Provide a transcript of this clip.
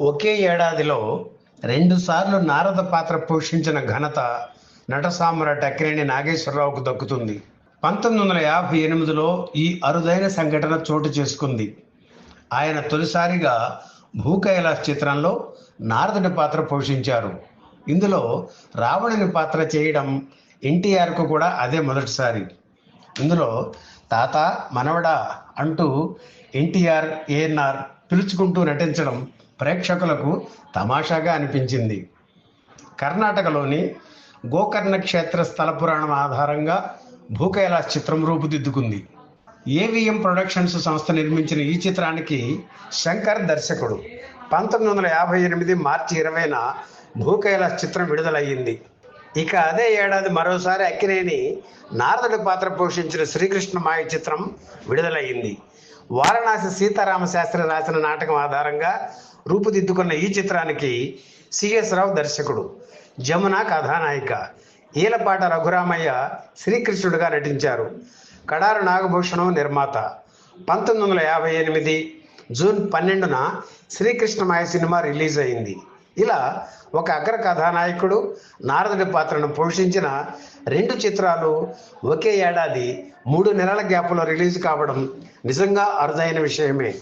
ఒకే ఏడాదిలో రెండుసార్లు నారద పాత్ర పోషించిన ఘనత నట అక్రేణి నాగేశ్వరరావుకు దక్కుతుంది. పంతొమ్మిది వందల యాభై ఎనిమిదిలో ఈ అరుదైన సంఘటన చోటు చేసుకుంది. ఆయన తొలిసారిగా భూకైలాస్ చిత్రంలో నారదుని పాత్ర పోషించారు. ఇందులో రావణుని పాత్ర చేయడం ఎన్టీఆర్కు కూడా అదే మొదటిసారి. ఇందులో తాత మనవడా అంటూ ఎన్టీఆర్ ఏఎన్ఆర్ పిలుచుకుంటూ నటించడం ప్రేక్షకులకు తమాషాగా అనిపించింది. కర్ణాటకలోని గోకర్ణ క్షేత్ర స్థల పురాణం ఆధారంగా భూకైలాస్ చిత్రం రూపుదిద్దుకుంది. ఏవిఎం ప్రొడక్షన్స్ సంస్థ నిర్మించిన ఈ చిత్రానికి శంకర్ దర్శకుడు. పంతొమ్మిది వందల యాభై ఎనిమిది మార్చి ఇరవైన భూకైలాస్ చిత్రం విడుదలయ్యింది. ఇక అదే ఏడాది మరోసారి అక్కినేని నారదుడి పాత్ర పోషించిన శ్రీకృష్ణ మాయ చిత్రం విడుదలయ్యింది. వారణాసి సీతారామ శాస్త్రి రాసిన నాటకం ఆధారంగా రూపుదిద్దుకున్న ఈ చిత్రానికి సిఎస్ రావు దర్శకుడు జమున కథానాయిక ఈలపాట రఘురామయ్య శ్రీకృష్ణుడిగా నటించారు. కడారు నాగభూషణం నిర్మాత. పంతొమ్మిది వందల యాభై ఎనిమిది జూన్ పన్నెండున శ్రీకృష్ణమాయ సినిమా రిలీజ్ అయింది. ఇలా ఒక అగ్ర కథానాయకుడు నారదుడి పాత్రను పోషించిన రెండు చిత్రాలు ఒకే ఏడాది మూడు నెలల గ్యాప్లో రిలీజ్ కావడం నిజంగా అరుదైన విషయమే.